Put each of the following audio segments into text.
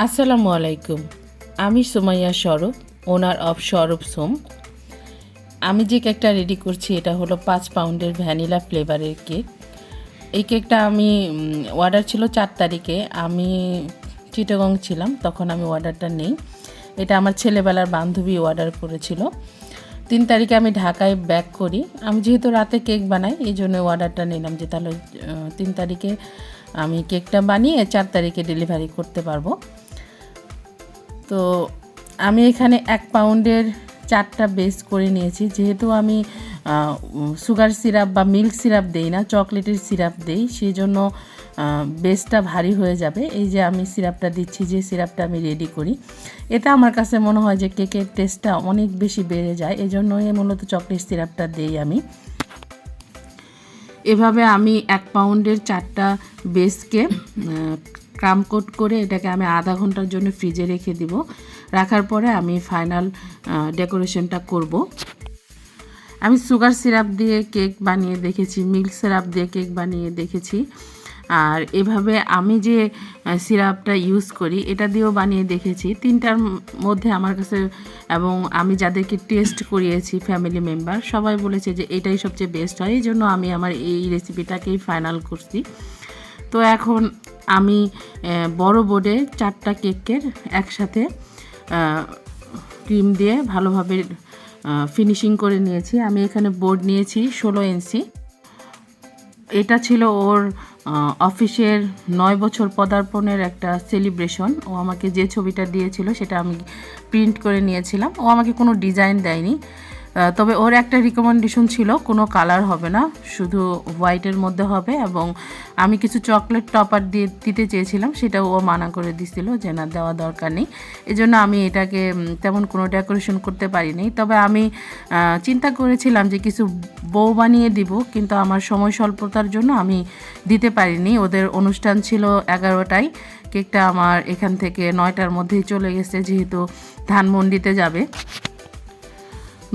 আসসালামু আলাইকুম। আমি সুমাইয়া স্বরূপ, ওনার অফ স্বরূপ সোম। আমি যে কেকটা রেডি করছি, এটা হলো পাঁচ পাউন্ডের ভ্যানিলা ফ্লেভারের কেক। এই কেকটা আমি অর্ডার ছিল চার তারিখে। আমি চিটাগং ছিলাম, তখন আমি অর্ডারটা নেই। এটা আমার ছেলেবেলার বান্ধবী অর্ডার করেছিল। তিন তারিখে আমি ঢাকায় ব্যাক করি। আমি যেহেতু রাতে কেক বানাই, এই জন্য অর্ডারটা নিলাম যে তাহলে তিন তারিখে আমি কেকটা বানিয়ে চার তারিখে ডেলিভারি করতে পারব। তো আমি এখানে এক পাউন্ডের চারটা বেস করে নিয়েছি। যেহেতু আমি সুগার সিরাপ বা মিল্ক সিরাপ দেই না, চকলেটের সিরাপ দেই সেই জন্য বেসটা ভারী হয়ে যাবে। এই যে আমি সিরাপটা দিচ্ছি, যে সিরাপটা আমি রেডি করি। এটা আমার কাছে মনে হয় যে কেকের টেস্টটা অনেক বেশি বেড়ে যায়। এজন্যই মূলত চকলেট সিরাপটা দেই আমি। এভাবে আমি এক পাউন্ডের চারটা বেসকে ক্রাম কোট করে এটাকে আমি আধা ঘণ্টার জন্য ফ্রিজে রেখে দিব। রাখার পরে আমি ফাইনাল ডেকোরেশনটা করব। আমি সুগার সিরাপ দিয়ে কেক বানিয়ে দেখেছি, মিল্ক সিরাপ দিয়ে কেক বানিয়ে দেখেছি। আর এভাবে আমি যে সিরাপটা ইউজ করি, এটা দিয়েও বানিয়ে দেখেছি। তিনটার মধ্যে আমার কাছে এবং আমি যাদেরকে টেস্ট করিয়েছি, ফ্যামিলি মেম্বার, সবাই বলেছে যে এটাই সবচেয়ে বেস্ট হয়। এই জন্য আমি আমার এই রেসিপিটাকেই ফাইনাল করছি। তো এখন আমি বড় বোর্ডে চারটা কেকের একসাথে ক্রিম দিয়ে ভালোভাবে ফিনিশিং করে নিয়েছি। আমি এখানে বোর্ড নিয়েছি ষোলো ইঞ্চি। এটা ছিল ওর অফিসের নয় বছর পদার্পণের একটা সেলিব্রেশন ও আমাকে যে ছবিটা দিয়েছিল সেটা আমি প্রিন্ট করে নিয়েছিলাম। ও আমাকে কোনো ডিজাইন দেয়নি। তবে ওর একটা রিকমেন্ডেশন ছিল, কোনো কালার হবে না, শুধু হোয়াইটের মধ্যে হবে এবং আমি কিছু চকলেট টপার দিয়ে দিতে চেয়েছিলাম সেটা ও মানা করে দিছিল যে না, দেওয়া দরকার নেই। এজন্য আমি এটাকে তেমন কোনো ডেকোরেশন করতে পারিনি। তবে আমি চিন্তা করেছিলাম যে কিছু বউ বানিয়ে দিব, কিন্তু আমার সময় স্বল্পতার জন্য আমি দিতে পারিনি। ওদের অনুষ্ঠান ছিল এগারোটায়, কেকটা আমার এখান থেকে নয়টার মধ্যেই চলে গেছে, যেহেতু ধানমন্ডিতে যাবে।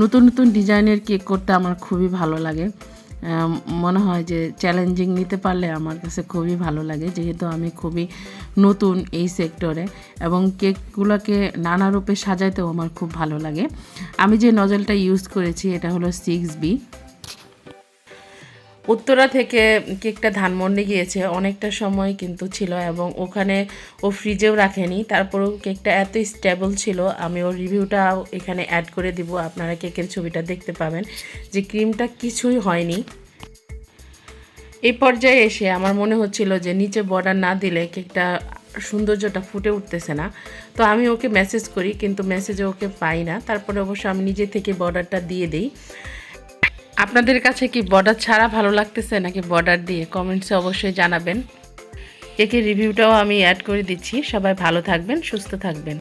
নতুন নতুন ডিজাইনের কেক করতে আমার খুবই ভালো লাগে। মনে হয় যে চ্যালেঞ্জিং নিতে পারলে আমার কাছে খুবই ভালো লাগে, যেহেতু আমি খুবই নতুন এই সেক্টরে এবং কেকগুলোকে নানা রূপে সাজাইতেও আমার খুব ভালো লাগে। আমি যে নজলটা ইউজ করেছি, এটা হলো সিক্স বি উত্তরা থেকে কেকটা ধানমন্ডি গিয়েছে অনেকটা সময় কিন্তু ছিল এবং ওখানে ও ফ্রিজেও রাখেনি। তারপরেও কেকটা এত স্টেবল ছিল, আমি ওর রিভিউটা এখানে অ্যাড করে দিব, আপনারা কেকের ছবিটা দেখতে পাবেন যে ক্রিমটা কিছুই হয়নি। এই পর্যায়ে এসে আমার মনে হচ্ছিল যে নিচে বর্ডার না দিলে কেকটা সৌন্দর্যটা ফুটে উঠতেছে না। তো আমি ওকে মেসেজ করি, কিন্তু মেসেজে ওকে পাই না। তারপরে অবশ্য আমি নিজে থেকে বর্ডারটা দিয়ে দিই। আপনাদের কাছে কি বর্ডার ছাড়া ভালো লাগতেছে নাকি বর্ডার দিয়ে কমেন্টসে অবশ্যই জানাবেন। কেকের রিভিউটাও আমি অ্যাড করে দিচ্ছি। সবাই ভালো থাকবেন, সুস্থ থাকবেন।